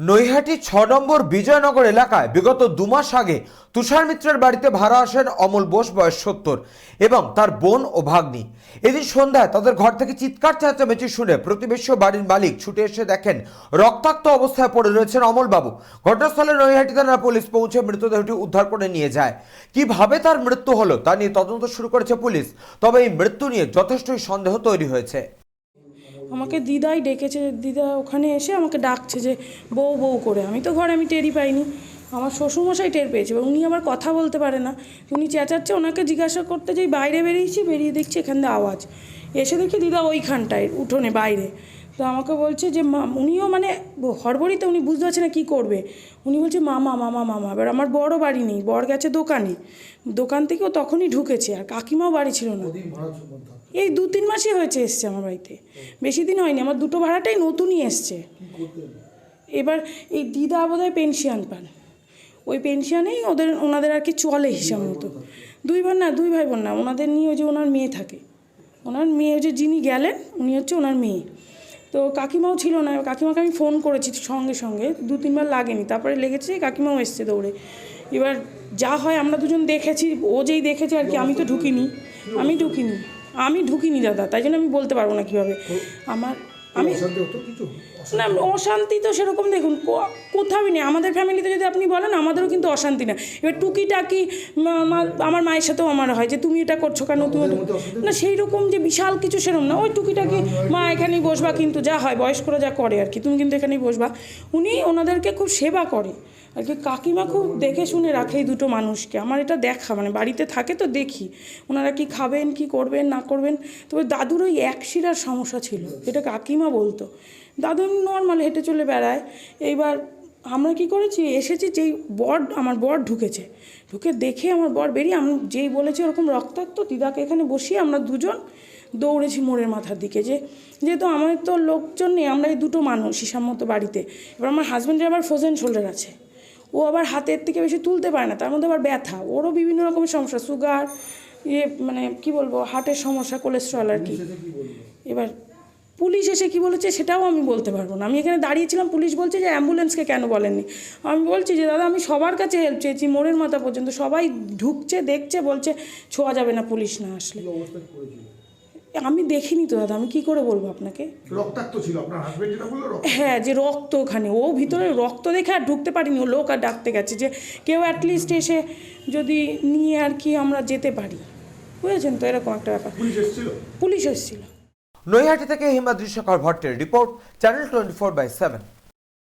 নৈহাটি ছ নম্বর বিজয়নগর এলাকায় বিগত দু মাস আগে তুষার মিত্রের বাড়িতে ভাড়া আসেন অমল বোস, বয়স সত্তর, এবং তার বোন ও ভাগ্নি। এদিন সন্ধ্যায় তাদের ঘর থেকে চিৎকার চেঁচামেচি শুনে প্রতিবেশী বাড়ির মালিক ছুটে এসে দেখেন, রক্তাক্ত অবস্থায় পড়ে রয়েছেন অমলবাবু। ঘটনাস্থলে নৈহাটি থানার পুলিশ পৌঁছে মৃতদেহটি উদ্ধার করে নিয়ে যায়। কীভাবে তার মৃত্যু হলো তা নিয়ে তদন্ত শুরু করেছে পুলিশ, তবে এই মৃত্যু নিয়ে যথেষ্টই সন্দেহ তৈরি হয়েছে। আমাকে দিদাই ডেকেছে, দিদা ওখানে এসে আমাকে ডাকছে যে, বউ বউ করে। আমি তো ঘরে আমি টেরই পাইনি। আমার শ্বশুরমশাই টের পেয়েছে এবং উনি আবার কথা বলতে পারে না। উনি চেঁচাচ্ছে, ওনাকে জিজ্ঞাসা করতে যাই বাইরে বেরিয়েছি, বেরিয়ে দেখছি এখান আওয়াজ। এসে দেখি দিদা ওইখানটায়, উঠোনে, বাইরে। তো আমাকে বলছে যে মা উনিও মানে হড়বড়িতে উনি বুঝতে পারছে না কী করবে। উনি বলছে মামা মামা মামা এবার আমার বড় বাড়ি নেই বর গেছে দোকানে। দোকান থেকেও তখনই ঢুকেছে আর কাকিমাও বাড়ি ছিল না। এই দু তিন মাসই হয়েছে এসছে আমার বাড়িতে বেশি দিন হয়নি আমার দুটো ভাড়াটাই নতুনই এসছে। এবার এই দিদা বোধহয় পেনশন পান। ওই পেনশনেই ওদের ওনাদের আর কি চলে হিসাব মতো। দুই বোন না দুই ভাই বোন না ওনাদের নিয়ে ওই যে ওনার মেয়ে থাকে। ওনার মেয়ে যে যিনি গেলেন উনি হচ্ছে ওনার মেয়ে। তো কাকিমাও ছিল না কাকিমাকে আমি ফোন করেছি সঙ্গে সঙ্গে দু তিনবার লাগেনি তারপরে লেগেছে কাকিমাও এসছে দৌড়ে। এবার যা হয় আমরা দুজন দেখেছি ও যেই দেখেছে আর কি আমি তো ঢুকিনি আমি ঢুকিনি আমি ঢুকিনি দাদা তাই জন্য আমি বলতে পারব না কীভাবে। আমার আমি না অশান্তি তো সেরকম দেখুন কোথাও নেই। আমাদের ফ্যামিলিতে যদি আপনি বলেন আমাদেরও কিন্তু অশান্তি না। এবার টুকিটাকি আমার মায়ের সাথেও আমার হয় যে তুমি এটা করছ কেন? তুমি না সেই রকম যে বিশাল কিছু সেরকম না। ওই টুকিটাকি মা এখানেই বসবা কিন্তু যা হয় বয়স্করা যা করে আর কি। তুমি কিন্তু এখানেই বসবা। উনি ওনাদেরকে খুব সেবা করে। আর কি কাকিমা খুব দেখে শুনে রাখে এই দুটো মানুষকে। আমার এটা দেখা মানে বাড়িতে থাকে তো দেখি। ওনারা কি খাবেন, কি করবেন, না করবেন? তবে দাদুর ওই এক শিরার সমস্যা ছিল এটা কাকিমা বলতো। দাদু নর্মাল হেঁটে চলে বেড়ায়। এইবার আমরা কি করেছি, এসেছি যেই বর, আমার বর ঢুকেছে। ঢুকে দেখে আমার বর বেরিয়ে, আমি যেই বলেছি ওরকম রক্তাক্ত, দিদাকে এখানে বসিয়ে আমরা দুজন দৌড়েছি মোড়ের মাথার দিকে যে, যেহেতু আমার তো লোকজন নেই, আমরা এই দুটো মানুষ হিসাব মতো বাড়িতে। এবার আমার হাজব্যান্ডের আবার ফ্রোজেন শোল্ডার আছে। ও আবার হাতের থেকে বেশি তুলতে পারে না তার মধ্যে আবার ব্যথা ওরও বিভিন্ন রকমের সমস্যা সুগার ইয়ে মানে কি বলব হার্টের সমস্যা কোলেস্ট্রল আর কি। এবার পুলিশ এসে কি বলেছে সেটাও আমি বলতে পারব না। আমি এখানে দাঁড়িয়েছিলাম পুলিশ বলছে যে অ্যাম্বুলেন্সকে কেন বলেননি। আমি বলছি যে দাদা আমি সবার কাছে হেল্প চেয়েছি মোড়ের মাথা পর্যন্ত সবাই ঢুকছে দেখছে বলছে ছোঁয়া যাবে না পুলিশ না আসলে। আমি দেখিনি তো দাদা আমি কি করে বলব আপনাকে? রক্তাক্ত ছিল আপনার হাজবেন্ড যেটা বলল হ্যাঁ যে রক্ত ওখানে ও ভিতরে রক্ত দেখে আর ঢুকতে পারিনি ও লোক আর ডাকতে গেছে যে কেউ অ্যাটলিস্ট এসে যদি নিয়ে আর কি আমরা যেতে পারি। বুঝেছেন তো এরকম একটা ব্যাপার। পুলিশ এসেছিল? পুলিশ এসেছিল। নৈহাটি থেকে Himadri Shekhar ভট্টের report channel twenty four by seven